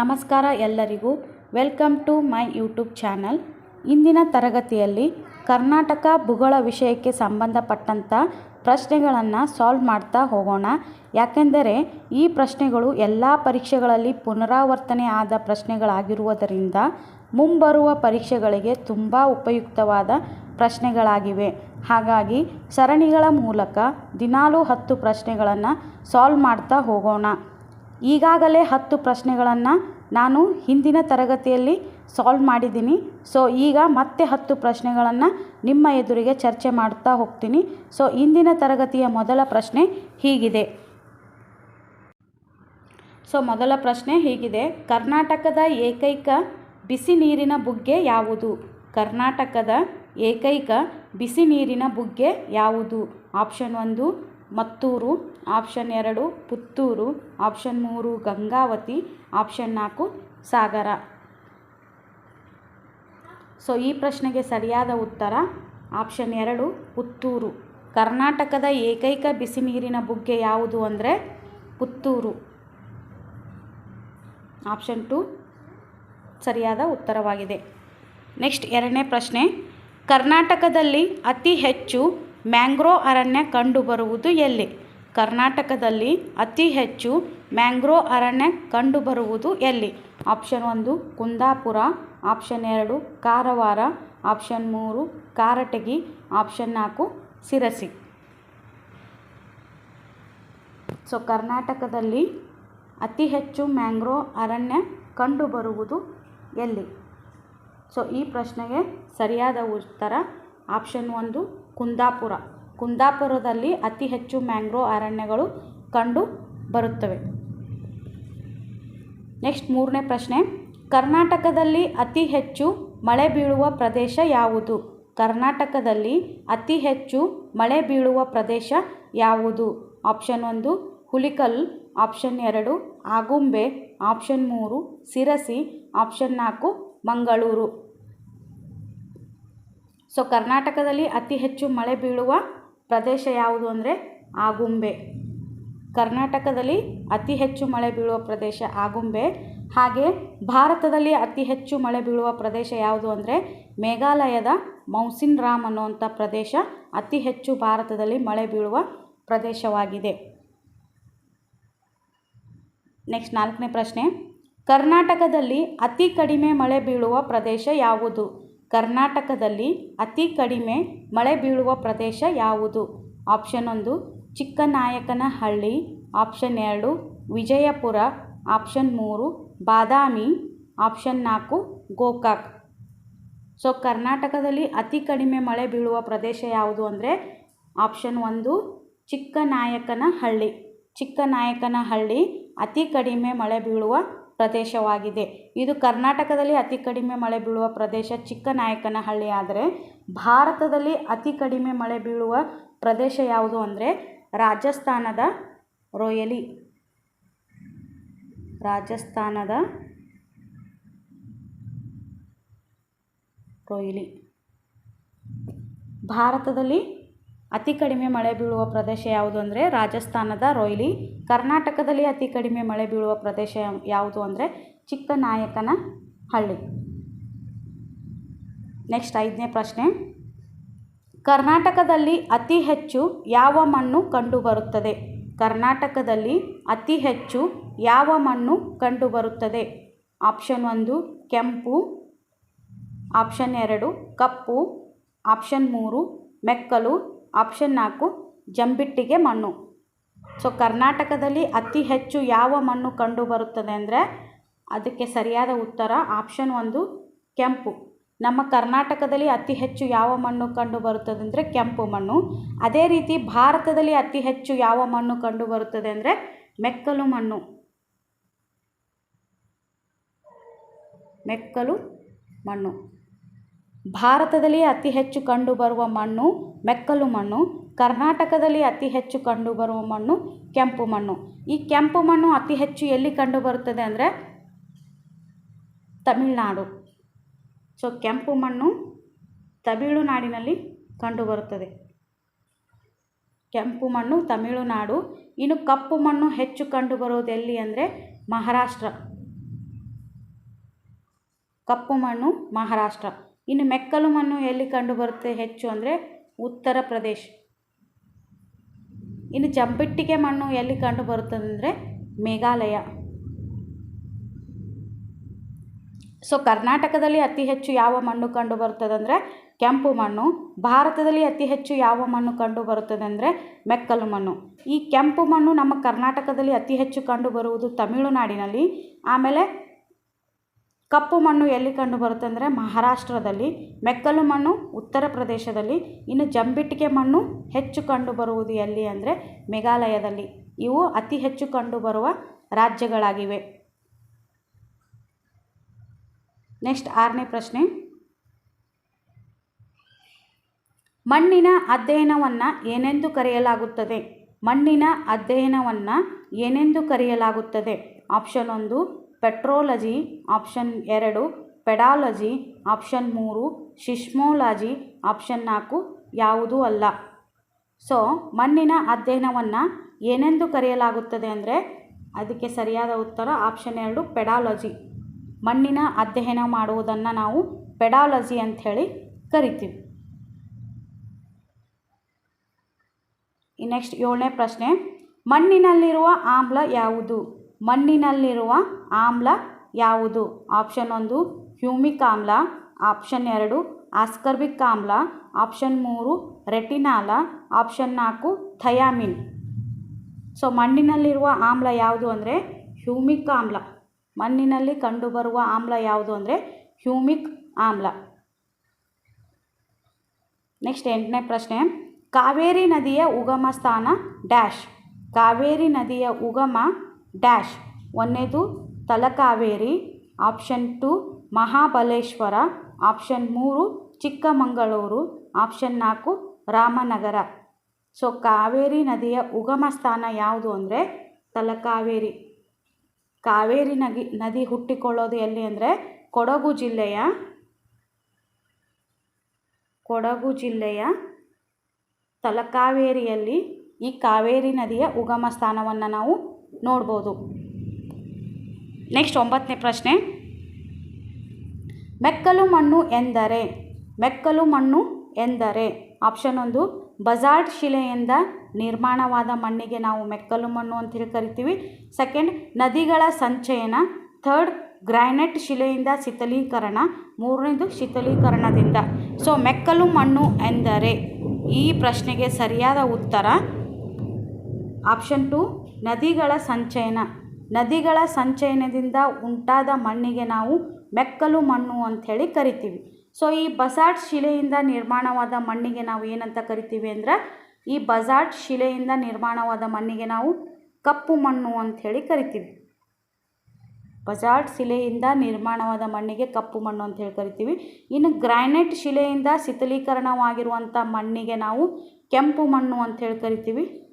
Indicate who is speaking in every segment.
Speaker 1: ನಮಸ್ಕಾರ ಎಲ್ಲರಿಗೂ. Welcome to my YouTube channel. ಇಂದಿನ ತರಗತಿಯಲ್ಲಿ ಕರ್ನಾಟಕ ಭೂಗೋಳ ವಿಷಯಕ್ಕೆ ಸಂಬಂಧಪಟ್ಟಂಥ ಪ್ರಶ್ನೆಗಳನ್ನು ಸಾಲ್ವ್ ಮಾಡ್ತಾ ಹೋಗೋಣ. ಯಾಕೆಂದರೆ ಈ ಪ್ರಶ್ನೆಗಳು ಎಲ್ಲ ಪರೀಕ್ಷೆಗಳಲ್ಲಿ ಪುನರಾವರ್ತನೆ ಆದ ಪ್ರಶ್ನೆಗಳಾಗಿರುವುದರಿಂದ ಮುಂಬರುವ ಪರೀಕ್ಷೆಗಳಿಗೆ ತುಂಬ ಉಪಯುಕ್ತವಾದ ಪ್ರಶ್ನೆಗಳಾಗಿವೆ. ಹಾಗಾಗಿ ಸರಣಿಗಳ ಮೂಲಕ ದಿನಾಲೂ ಹತ್ತು ಪ್ರಶ್ನೆಗಳನ್ನು ಸಾಲ್ವ್ ಮಾಡ್ತಾ ಹೋಗೋಣ. ಈಗಾಗಲೇ ಹತ್ತು ಪ್ರಶ್ನೆಗಳನ್ನು ನಾನು ಹಿಂದಿನ ತರಗತಿಯಲ್ಲಿ ಸಾಲ್ವ್ ಮಾಡಿದ್ದೀನಿ. ಸೊ ಈಗ ಮತ್ತೆ ಹತ್ತು ಪ್ರಶ್ನೆಗಳನ್ನು ನಿಮ್ಮ ಎದುರಿಗೆ ಚರ್ಚೆ ಮಾಡ್ತಾ ಹೋಗ್ತೀನಿ. ಸೊ ಇಂದಿನ ತರಗತಿಯ ಮೊದಲ ಪ್ರಶ್ನೆ ಹೀಗಿದೆ. ಸೊ ಮೊದಲ ಪ್ರಶ್ನೆ ಹೀಗಿದೆ. ಕರ್ನಾಟಕದ ಏಕೈಕ ಬಿಸಿ ನೀರಿನ ಬುಗ್ಗೆ ಯಾವುದು? ಕರ್ನಾಟಕದ ಏಕೈಕ ಬಿಸಿ ನೀರಿನ ಬುಗ್ಗೆ ಯಾವುದು? ಆಪ್ಷನ್ ಒಂದು ಮತ್ತೂರು ಆಪ್ಷನ್ ಎರಡು, ಪುತ್ತೂರು ಆಪ್ಷನ್ ಮೂರು, ಗಂಗಾವತಿ ಆಪ್ಷನ್ ನಾಲ್ಕು, ಸಾಗರ. ಸೊ ಈ ಪ್ರಶ್ನೆಗೆ ಸರಿಯಾದ ಉತ್ತರ ಆಪ್ಷನ್ ಎರಡು, ಪುತ್ತೂರು. ಕರ್ನಾಟಕದ ಏಕೈಕ ಬಿಸಿ ನೀರಿನ ಬುಗ್ಗೆ ಯಾವುದು ಅಂದರೆ ಪುತ್ತೂರು? ಆಪ್ಷನ್ ಟು ಸರಿಯಾದ ಉತ್ತರವಾಗಿದೆ. ನೆಕ್ಸ್ಟ್ ಎರಡನೇ ಪ್ರಶ್ನೆ, ಕರ್ನಾಟಕದಲ್ಲಿ ಅತಿ ಹೆಚ್ಚು ಮ್ಯಾಂಗ್ರೋ ಅರಣ್ಯ ಕಂಡುಬರುವುದು ಎಲ್ಲಿ? ಕರ್ನಾಟಕದಲ್ಲಿ ಅತಿ ಹೆಚ್ಚು ಮ್ಯಾಂಗ್ರೋ ಅರಣ್ಯ ಕಂಡುಬರುವುದು ಎಲ್ಲಿ? ಆಪ್ಷನ್ ಒಂದು, ಕುಂದಾಪುರ. ಆಪ್ಷನ್ ಎರಡು, ಕಾರವಾರ. ಆಪ್ಷನ್ ಮೂರು, ಕಾರಟಗಿ. ಆಪ್ಷನ್ ನಾಲ್ಕು ಸಿರಸಿ ಸೊ, ಕರ್ನಾಟಕದಲ್ಲಿ ಅತಿ ಹೆಚ್ಚು ಮ್ಯಾಂಗ್ರೋ ಅರಣ್ಯ ಕಂಡುಬರುವುದು ಎಲ್ಲಿ? ಸೊ, ಈ ಪ್ರಶ್ನೆಗೆ ಸರಿಯಾದ ಉತ್ತರ ಆಪ್ಷನ್ ಒಂದು ಕುಂದಾಪುರ. ಕುಂದಾಪುರದಲ್ಲಿ ಅತಿ ಹೆಚ್ಚು ಮ್ಯಾಂಗ್ರೋ ಅರಣ್ಯಗಳು ಕಂಡು ಬರುತ್ತವೆ. ನೆಕ್ಸ್ಟ್ ಮೂರನೇ ಪ್ರಶ್ನೆ. ಕರ್ನಾಟಕದಲ್ಲಿ ಅತಿ ಹೆಚ್ಚು ಮಳೆ ಬೀಳುವ ಪ್ರದೇಶ ಯಾವುದು? ಕರ್ನಾಟಕದಲ್ಲಿ ಅತಿ ಹೆಚ್ಚು ಮಳೆ ಬೀಳುವ ಪ್ರದೇಶ ಯಾವುದು? ಆಪ್ಷನ್ ಒಂದು ಹುಲಿಕಲ್, ಆಪ್ಷನ್ ಎರಡು ಆಗುಂಬೆ, ಆಪ್ಷನ್ ಮೂರು ಸಿರಸಿ ಆಪ್ಷನ್ ನಾಲ್ಕು ಮಂಗಳೂರು. ಸೊ ಕರ್ನಾಟಕದಲ್ಲಿ ಅತಿ ಹೆಚ್ಚು ಮಳೆ ಬೀಳುವ ಪ್ರದೇಶ ಯಾವುದು ಅಂದರೆ ಆಗುಂಬೆ. ಕರ್ನಾಟಕದಲ್ಲಿ ಅತಿ ಹೆಚ್ಚು ಮಳೆ ಬೀಳುವ ಪ್ರದೇಶ ಆಗುಂಬೆ. ಹಾಗೆ ಭಾರತದಲ್ಲಿ ಅತಿ ಹೆಚ್ಚು ಮಳೆ ಬೀಳುವ ಪ್ರದೇಶ ಯಾವುದು ಅಂದರೆ ಮೇಘಾಲಯದ ಮೌಸಿನ್ ರಾಮ್ ಅನ್ನುವಂಥ ಪ್ರದೇಶ ಅತಿ ಹೆಚ್ಚು ಭಾರತದಲ್ಲಿ ಮಳೆ ಬೀಳುವ ಪ್ರದೇಶವಾಗಿದೆ. ನೆಕ್ಸ್ಟ್ ನಾಲ್ಕನೇ ಪ್ರಶ್ನೆ. ಕರ್ನಾಟಕದಲ್ಲಿ ಅತಿ ಕಡಿಮೆ ಮಳೆ ಬೀಳುವ ಪ್ರದೇಶ ಯಾವುದು? ಕರ್ನಾಟಕದಲ್ಲಿ ಅತಿ ಕಡಿಮೆ ಮಳೆ ಬೀಳುವ ಪ್ರದೇಶ ಯಾವುದು? ಆಪ್ಷನ್ ಒಂದು, ಚಿಕ್ಕನಾಯಕನಹಳ್ಳಿ. ಆಪ್ಷನ್ ಎರಡು, ವಿಜಯಪುರ. ಆಪ್ಷನ್ ಮೂರು, ಬಾದಾಮಿ. ಆಪ್ಷನ್ ನಾಲ್ಕು, ಗೋಕಾಕ್. ಸೊ, ಕರ್ನಾಟಕದಲ್ಲಿ ಅತಿ ಕಡಿಮೆ ಮಳೆ ಬೀಳುವ ಪ್ರದೇಶ ಯಾವುದು ಅಂದರೆ, ಆಪ್ಷನ್ ಒಂದು, ಚಿಕ್ಕನಾಯಕನಹಳ್ಳಿ. ಚಿಕ್ಕನಾಯಕನಹಳ್ಳಿ ಅತಿ ಕಡಿಮೆ ಮಳೆ ಬೀಳುವ ಪ್ರದೇಶವಾಗಿದೆ. ಇದು ಕರ್ನಾಟಕದಲ್ಲಿ ಅತಿ ಕಡಿಮೆ ಮಳೆ ಬೀಳುವ ಪ್ರದೇಶ ಚಿಕ್ಕನಾಯಕನಹಳ್ಳಿ. ಆದರೆ, ಭಾರತದಲ್ಲಿ ಅತಿ ಕಡಿಮೆ ಮಳೆ ಬೀಳುವ ಪ್ರದೇಶ ಯಾವುದು ಅಂದರೆ ರಾಜಸ್ಥಾನದ ರೋಯಲಿ. ರಾಜಸ್ಥಾನದ ರೋಯಲಿ. ಭಾರತದಲ್ಲಿ ಅತಿ ಕಡಿಮೆ ಮಳೆ ಬೀಳುವ ಪ್ರದೇಶ ಯಾವುದು ಅಂದರೆ ರಾಜಸ್ಥಾನದ ರೊಯ್ಲಿ. ಕರ್ನಾಟಕದಲ್ಲಿ ಅತಿ ಕಡಿಮೆ ಮಳೆ ಬೀಳುವ ಪ್ರದೇಶ ಯಾವುದು ಅಂದರೆ ಚಿಕ್ಕನಾಯಕನ ಹಳ್ಳಿ ನೆಕ್ಸ್ಟ್ ಐದನೇ ಪ್ರಶ್ನೆ. ಕರ್ನಾಟಕದಲ್ಲಿ ಅತಿ ಹೆಚ್ಚು ಯಾವ ಮಣ್ಣು ಕಂಡುಬರುತ್ತದೆ? ಕರ್ನಾಟಕದಲ್ಲಿ ಅತಿ ಹೆಚ್ಚು ಯಾವ ಮಣ್ಣು ಕಂಡುಬರುತ್ತದೆ? ಆಪ್ಷನ್ ಒಂದು, ಕೆಂಪು. ಆಪ್ಷನ್ ಎರಡು, ಕಪ್ಪು. ಆಪ್ಷನ್ ಮೂರು, ಮೆಕ್ಕಲು. ಆಪ್ಷನ್ ನಾಲ್ಕು, ಜಂಬಿಟ್ಟಿಗೆ ಮಣ್ಣು. ಸೊ, ಕರ್ನಾಟಕದಲ್ಲಿ ಅತಿ ಹೆಚ್ಚು ಯಾವ ಮಣ್ಣು ಕಂಡುಬರುತ್ತದೆ ಅಂದರೆ ಅದಕ್ಕೆ ಸರಿಯಾದ ಉತ್ತರ ಆಪ್ಷನ್ ಒಂದು, ಕೆಂಪು. ನಮ್ಮ ಕರ್ನಾಟಕದಲ್ಲಿ ಅತಿ ಹೆಚ್ಚು ಯಾವ ಮಣ್ಣು ಕಂಡುಬರುತ್ತದೆ ಅಂದರೆ ಕೆಂಪು ಮಣ್ಣು. ಅದೇ ರೀತಿ ಭಾರತದಲ್ಲಿ ಅತಿ ಹೆಚ್ಚು ಯಾವ ಮಣ್ಣು ಕಂಡುಬರುತ್ತದೆ ಅಂದರೆ ಮೆಕ್ಕಲು ಮಣ್ಣು. ಮೆಕ್ಕಲು ಮಣ್ಣು. ಭಾರತದಲ್ಲಿ ಅತಿ ಹೆಚ್ಚು ಕಂಡುಬರುವ ಮಣ್ಣು ಮೆಕ್ಕಲು ಮಣ್ಣು, ಕರ್ನಾಟಕದಲ್ಲಿ ಅತಿ ಹೆಚ್ಚು ಕಂಡುಬರುವ ಮಣ್ಣು ಕೆಂಪು ಮಣ್ಣು. ಈ ಕೆಂಪು ಮಣ್ಣು ಅತಿ ಹೆಚ್ಚು ಎಲ್ಲಿ ಕಂಡುಬರುತ್ತದೆ ಅಂದರೆ ತಮಿಳುನಾಡು. ಸೊ ಕೆಂಪು ಮಣ್ಣು ತಮಿಳುನಾಡಿನಲ್ಲಿ ಕಂಡುಬರುತ್ತದೆ. ಕೆಂಪು ಮಣ್ಣು ತಮಿಳುನಾಡು. ಇನ್ನು ಕಪ್ಪು ಮಣ್ಣು ಹೆಚ್ಚು ಕಂಡುಬರುವುದು ಎಲ್ಲಿ ಅಂದರೆ ಮಹಾರಾಷ್ಟ್ರ. ಕಪ್ಪು ಮಣ್ಣು ಮಹಾರಾಷ್ಟ್ರ. ಇನ್ನು ಮೆಕ್ಕಲು ಮಣ್ಣು ಎಲ್ಲಿ ಕಂಡುಬರುತ್ತೆ ಹೆಚ್ಚು ಅಂದರೆ ಉತ್ತರ ಪ್ರದೇಶ್. ಇನ್ನು ಜಂಪಿಟ್ಟಿಗೆ ಮಣ್ಣು ಎಲ್ಲಿ ಕಂಡುಬರುತ್ತೆ ಅಂದರೆ ಮೇಘಾಲಯ. ಸೊ ಕರ್ನಾಟಕದಲ್ಲಿ ಅತಿ ಹೆಚ್ಚು ಯಾವ ಮಣ್ಣು ಕಂಡು ಬರುತ್ತದೆ ಅಂದರೆ ಕೆಂಪು ಮಣ್ಣು. ಭಾರತದಲ್ಲಿ ಅತಿ ಹೆಚ್ಚು ಯಾವ ಮಣ್ಣು ಕಂಡು ಬರುತ್ತದೆ ಮೆಕ್ಕಲು ಮಣ್ಣು. ಈ ಕೆಂಪು ಮಣ್ಣು ನಮ್ಮ ಕರ್ನಾಟಕದಲ್ಲಿ ಅತಿ ಹೆಚ್ಚು ಕಂಡುಬರುವುದು ತಮಿಳುನಾಡಿನಲ್ಲಿ. ಆಮೇಲೆ ಕಪ್ಪು ಮಣ್ಣು ಎಲ್ಲಿ ಕಂಡು ಬರುತ್ತೆ ಅಂದರೆ ಮಹಾರಾಷ್ಟ್ರದಲ್ಲಿ, ಮೆಕ್ಕಲು ಮಣ್ಣು ಉತ್ತರ ಪ್ರದೇಶದಲ್ಲಿ, ಇನ್ನು ಜಂಬಿಟ್ಟಿಗೆ ಮಣ್ಣು ಹೆಚ್ಚು ಕಂಡು ಬರುವುದು ಎಲ್ಲಿ ಅಂದರೆ ಮೇಘಾಲಯದಲ್ಲಿ. ಇವು ಅತಿ ಹೆಚ್ಚು ಕಂಡುಬರುವ ರಾಜ್ಯಗಳಾಗಿವೆ. ನೆಕ್ಸ್ಟ್ ಆರನೇ ಪ್ರಶ್ನೆ. ಮಣ್ಣಿನ ಅಧ್ಯಯನವನ್ನು ಏನೆಂದು ಕರೆಯಲಾಗುತ್ತದೆ? ಮಣ್ಣಿನ ಅಧ್ಯಯನವನ್ನು ಏನೆಂದು ಕರೆಯಲಾಗುತ್ತದೆ? ಆಪ್ಷನ್ ಒಂದು ಪೆಟ್ರೋಲಜಿ ಆಪ್ಷನ್ ಎರಡು, ಪೆಡಾಲಜಿ ಆಪ್ಷನ್ ಮೂರು ಶಿಶ್ಮೋಲಜಿ ಆಪ್ಷನ್ ನಾಲ್ಕು ಯಾವುದೂ ಅಲ್ಲ. ಸೊ, ಮಣ್ಣಿನ ಅಧ್ಯಯನವನ್ನು ಏನೆಂದು ಕರೆಯಲಾಗುತ್ತದೆ ಅಂದರೆ ಅದಕ್ಕೆ ಸರಿಯಾದ ಉತ್ತರ ಆಪ್ಷನ್ ಎರಡು, ಪೆಡಾಲಜಿ. ಮಣ್ಣಿನ ಅಧ್ಯಯನ ಮಾಡುವುದನ್ನು ನಾವು ಪೆಡಾಲಜಿ ಅಂಥೇಳಿ ಕರಿತೀವಿ. ನೆಕ್ಸ್ಟ್ ಏಳನೇ ಪ್ರಶ್ನೆ, ಮಣ್ಣಿನಲ್ಲಿರುವ ಆಮ್ಲ ಯಾವುದು? ಮಣ್ಣಿನಲ್ಲಿರುವ ಆಮ್ಲ ಯಾವುದು? ಆಪ್ಷನ್ ಒಂದು, ಹ್ಯೂಮಿಕ್ ಆಮ್ಲ. ಆಪ್ಷನ್ ಎರಡು ಆಸ್ಕರ್ಬಿಕ್ ಆಮ್ಲ. ಆಪ್ಷನ್ ಮೂರು, ರೆಟಿನಾಲ. ಆಪ್ಷನ್ ನಾಲ್ಕು, ಥಯಾಮಿನ್. ಸೊ ಮಣ್ಣಿನಲ್ಲಿರುವ ಆಮ್ಲ ಯಾವುದು ಅಂದರೆ ಹ್ಯೂಮಿಕ್ ಆಮ್ಲ. ಮಣ್ಣಿನಲ್ಲಿ ಕಂಡುಬರುವ ಆಮ್ಲ ಯಾವುದು ಅಂದರೆ ಹ್ಯೂಮಿಕ್ ಆಮ್ಲ. ನೆಕ್ಸ್ಟ್ ಎಂಟನೇ ಪ್ರಶ್ನೆ. ಕಾವೇರಿ ನದಿಯ ಉಗಮ ಸ್ಥಾನ ಡ್ಯಾಶ್. ಕಾವೇರಿ ನದಿಯ ಉಗಮ ಡ್ಯಾಶ್ ಒಂದನೇದು Talakaveri, option two Mahabaleshwar, option ಮೂರು ಚಿಕ್ಕಮಗಳೂರು, ಆಪ್ಷನ್ ನಾಲ್ಕು ರಾಮನಗರ. ಸೊ, ಕಾವೇರಿ ನದಿಯ ಉಗಮ ಸ್ಥಾನ ಯಾವುದು ಅಂದರೆ ತಲಕಾವೇರಿ. ಕಾವೇರಿ ನದಿ ನದಿ ಹುಟ್ಟಿಕೊಳ್ಳೋದು ಎಲ್ಲಿ ಅಂದರೆ ಕೊಡಗು ಜಿಲ್ಲೆಯ ಕೊಡಗು ಜಿಲ್ಲೆಯ ತಲಕಾವೇರಿಯಲ್ಲಿ ಈ ಕಾವೇರಿ ನದಿಯ ಉಗಮ ಸ್ಥಾನವನ್ನು ನಾವು ನೋಡ್ಬೋದು. ನೆಕ್ಸ್ಟ್ ಒಂಬತ್ತನೇ ಪ್ರಶ್ನೆ. ಮೆಕ್ಕಲು ಮಣ್ಣು ಎಂದರೆ, ಮೆಕ್ಕಲು ಮಣ್ಣು ಎಂದರೆ ಆಪ್ಷನ್ ಒಂದು ಬಜಾರ್ಡ್ ಶಿಲೆಯಿಂದ ನಿರ್ಮಾಣವಾದ ಮಣ್ಣಿಗೆ ನಾವು ಮೆಕ್ಕಲು ಮಣ್ಣು ಅಂತೇಳಿ ಕರಿತೀವಿ. ಸೆಕೆಂಡ್ ನದಿಗಳ ಸಂಚಯನ. ಥರ್ಡ್ ಗ್ರಾನೈಟ್ ಶಿಲೆಯಿಂದ ಶಿಥಲೀಕರಣ. ಮೂರನೇದು, ಶಿಥಲೀಕರಣದಿಂದ. ಸೊ ಮೆಕ್ಕಲು ಮಣ್ಣು ಎಂದರೆ, ಈ ಪ್ರಶ್ನೆಗೆ ಸರಿಯಾದ ಉತ್ತರ ಆಪ್ಷನ್ ಟು ನದಿಗಳ ಸಂಚಯನ. ನದಿಗಳ ಸಂಚಯನದಿಂದ ಉಂಟಾದ ಮಣ್ಣಿಗೆ ನಾವು ಮೆಕ್ಕಲು ಮಣ್ಣು ಅಂಥೇಳಿ ಕರಿತೀವಿ. ಸೊ ಈ ಬಸಾಲ್ಟ್ ಶಿಲೆಯಿಂದ ನಿರ್ಮಾಣವಾದ ಮಣ್ಣಿಗೆ ನಾವು ಏನಂತ ಕರಿತೀವಿ ಅಂದ್ರೆ, ಈ ಬಸಾಲ್ಟ್ ಶಿಲೆಯಿಂದ ನಿರ್ಮಾಣವಾದ ಮಣ್ಣಿಗೆ ನಾವು ಕಪ್ಪು ಮಣ್ಣು ಅಂಥೇಳಿ ಕರಿತೀವಿ. ಬಜಾಟ್ ಶಿಲೆಯಿಂದ ನಿರ್ಮಾಣವಾದ ಮಣ್ಣಿಗೆ ಕಪ್ಪು ಮಣ್ಣು ಅಂತೇಳಿ ಕರಿತೀವಿ. ಇನ್ನು ಗ್ರಾನೈಟ್ ಶಿಲೆಯಿಂದ ಶಿಥಲೀಕರಣವಾಗಿರುವಂಥ ಮಣ್ಣಿಗೆ ನಾವು ಕೆಂಪು ಮಣ್ಣು ಅಂಥೇಳಿ ಕರಿತೀವಿ.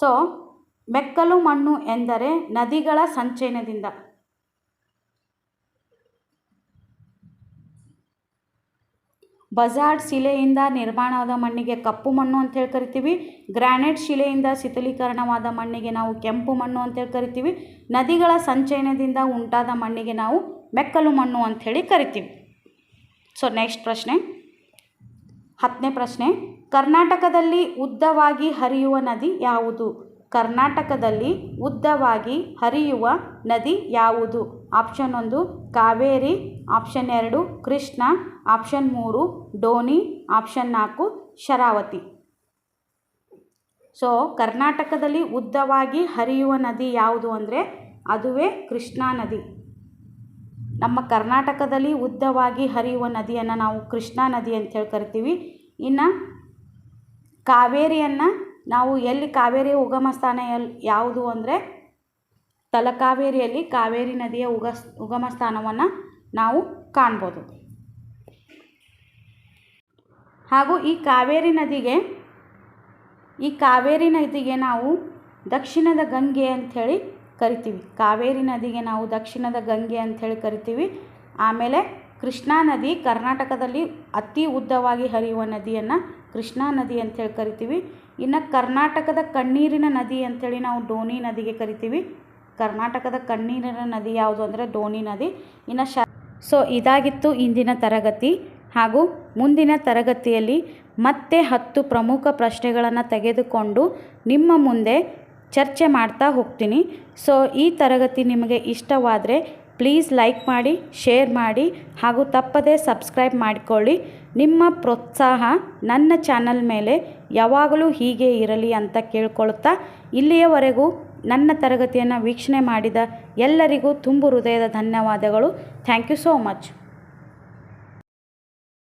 Speaker 1: ಸೊ ಮೆಕ್ಕಲು ಮಣ್ಣು ಎಂದರೆ ನದಿಗಳ ಸಂಚಯನದಿಂದ. ಬಜಾರ್ಡ್ ಶಿಲೆಯಿಂದ ನಿರ್ಮಾಣವಾದ ಮಣ್ಣಿಗೆ ಕಪ್ಪು ಮಣ್ಣು ಅಂತೇಳಿ ಕರಿತೀವಿ. ಗ್ರಾನೈಟ್ ಶಿಲೆಯಿಂದ ಶಿಥಲೀಕರಣವಾದ ಮಣ್ಣಿಗೆ ನಾವು ಕೆಂಪು ಮಣ್ಣು ಅಂತೇಳಿ ಕರಿತೀವಿ. ನದಿಗಳ ಸಂಚಯನದಿಂದ ಉಂಟಾದ ಮಣ್ಣಿಗೆ ನಾವು ಮೆಕ್ಕಲು ಮಣ್ಣು ಅಂಥೇಳಿ ಕರಿತೀವಿ. ಸೊ ನೆಕ್ಸ್ಟ್ ಪ್ರಶ್ನೆ. ಹತ್ತನೇ ಪ್ರಶ್ನೆ. ಕರ್ನಾಟಕದಲ್ಲಿ ಉದ್ದವಾಗಿ ಹರಿಯುವ ನದಿ ಯಾವುದು? ಕರ್ನಾಟಕದಲ್ಲಿ ಉದ್ದವಾಗಿ ಹರಿಯುವ ನದಿ ಯಾವುದು? ಆಪ್ಷನ್ ಒಂದು, ಕಾವೇರಿ. ಆಪ್ಷನ್ ಎರಡು, ಕೃಷ್ಣ. ಆಪ್ಷನ್ ಮೂರು ಡೋನಿ ಆಪ್ಷನ್ ನಾಲ್ಕು, ಶರಾವತಿ. ಸೊ ಕರ್ನಾಟಕದಲ್ಲಿ ಉದ್ದವಾಗಿ ಹರಿಯುವ ನದಿ ಯಾವುದು ಅಂದರೆ ಅದುವೇ ಕೃಷ್ಣಾ ನದಿ. ನಮ್ಮ ಕರ್ನಾಟಕದಲ್ಲಿ ಉದ್ದವಾಗಿ ಹರಿಯುವ ನದಿಯನ್ನು ನಾವು ಕೃಷ್ಣಾ ನದಿ ಅಂತೇಳಿ ಕರಿತೀವಿ. ಇನ್ನು ಕಾವೇರಿಯನ್ನು ನಾವು ಎಲ್ಲಿ ಕಾವೇರಿ ಉಗಮ ಸ್ಥಾನ ಎಲ್ಲಿ ಯಾವುದು ಅಂದರೆ ತಲಕಾವೇರಿಯಲ್ಲಿ ಕಾವೇರಿ ನದಿಯ ಉಗ ಉಗಮ ಸ್ಥಾನವನ್ನು ನಾವು ಕಾಣ್ಬೋದು. ಹಾಗೂ ಈ ಕಾವೇರಿ ನದಿಗೆ, ಈ ಕಾವೇರಿ ನದಿಗೆ ನಾವು ದಕ್ಷಿಣದ ಗಂಗೆ ಅಂಥೇಳಿ ಕರಿತೀವಿ. ಕಾವೇರಿ ನದಿಗೆ ನಾವು ದಕ್ಷಿಣದ ಗಂಗೆ ಅಂಥೇಳಿ ಕರಿತೀವಿ. ಆಮೇಲೆ ಕೃಷ್ಣಾ ನದಿ ಕರ್ನಾಟಕದಲ್ಲಿ ಅತಿ ಉದ್ದವಾಗಿ ಹರಿಯುವ ನದಿಯನ್ನು ಕೃಷ್ಣಾ ನದಿ ಅಂಥೇಳಿ ಕರಿತೀವಿ. ಇನ್ನು ಕರ್ನಾಟಕದ ಕಣ್ಣೀರಿನ ನದಿ ಅಂಥೇಳಿ ನಾವು ಡೋನಿ ನದಿಗೆ ಕರಿತೀವಿ. ಕರ್ನಾಟಕದ ಕಣ್ಣೀರಿನ ನದಿ ಯಾವುದು ಅಂದರೆ ಡೋನಿ ನದಿ. ಇನ್ನು ಶ ಸೊ ಇದಾಗಿತ್ತು ಇಂದಿನ ತರಗತಿ. ಹಾಗೂ ಮುಂದಿನ ತರಗತಿಯಲ್ಲಿ ಮತ್ತೆ ಹತ್ತು ಪ್ರಮುಖ ಪ್ರಶ್ನೆಗಳನ್ನು ತೆಗೆದುಕೊಂಡು ನಿಮ್ಮ ಮುಂದೆ ಚರ್ಚೆ ಮಾಡ್ತಾ ಹೋಗ್ತೀನಿ. ಸೊ ಈ ತರಗತಿ ನಿಮಗೆ ಇಷ್ಟವಾದರೆ ಪ್ಲೀಸ್ ಲೈಕ್ ಮಾಡಿ, ಶೇರ್ ಮಾಡಿ ಹಾಗೂ ತಪ್ಪದೇ ಸಬ್ಸ್ಕ್ರೈಬ್ ಮಾಡಿಕೊಳ್ಳಿ. ನಿಮ್ಮ ಪ್ರೋತ್ಸಾಹ ನನ್ನ ಚಾನಲ್ ಮೇಲೆ ಯಾವಾಗಲೂ ಹೀಗೆ ಇರಲಿ ಅಂತ ಕೇಳ್ಕೊಳ್ತಾ ಇಲ್ಲಿಯವರೆಗೂ ನನ್ನ ತರಗತಿಯನ್ನು ವೀಕ್ಷಣೆ ಮಾಡಿದ ಎಲ್ಲರಿಗೂ ತುಂಬು ಹೃದಯದ ಧನ್ಯವಾದಗಳು. Thank you so much.